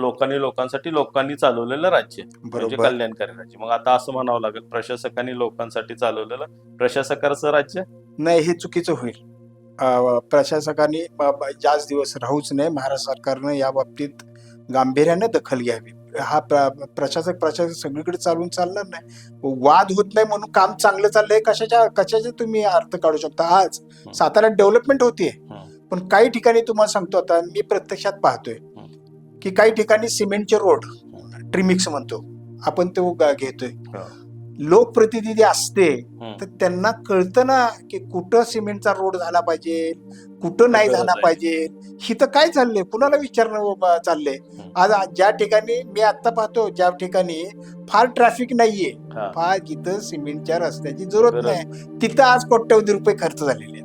लोकांनी लोकांसाठी लोकांनी चालवलेलं राज्य म्हणजे कल्याणकारी राज्य. मग आता असं म्हणावं लागेल प्रशासकांनी लोकांसाठी चालवलेलं प्रशासकाचं राज्य? नाही हे चुकीचं होईल. प्रशासकांनी जास्त दिवस राहूच नये. महाराष्ट्र सरकारनं या बाबतीत गांभीर्याने दखल घ्यावी. हा प्र- प्रशासक प्रशासक सगळीकडे चालून चालणार नाही. वाद होत नाही म्हणून काम चांगलं चाललंय कशाच्या कशाचे तुम्ही अर्थ काढू शकता? आज साताऱ्यात डेव्हलपमेंट होतीये. पण काही ठिकाणी तुम्हाला सांगतो आता मी प्रत्यक्षात पाहतोय. की काही ठिकाणी सिमेंटचे रोड ट्रिमिक्स म्हणतो आपण तो घेतोय हा. लोकप्रतिनिधी असते हं. तर त्यांना कळतं ना की कुठं सिमेंटचा रोड झाला पाहिजे कुठं नाही झाला. पाहिजे हिथं काय चाललंय कुणाला विचारणं चाललंय हं. आज ज्या ठिकाणी मी आता पाहतो ज्या ठिकाणी फार ट्रॅफिक नाहीये हा. फार जिथं सिमेंटच्या रस्त्याची जरूरत नाही तिथं आज कोट्यवधी रुपये खर्च झालेले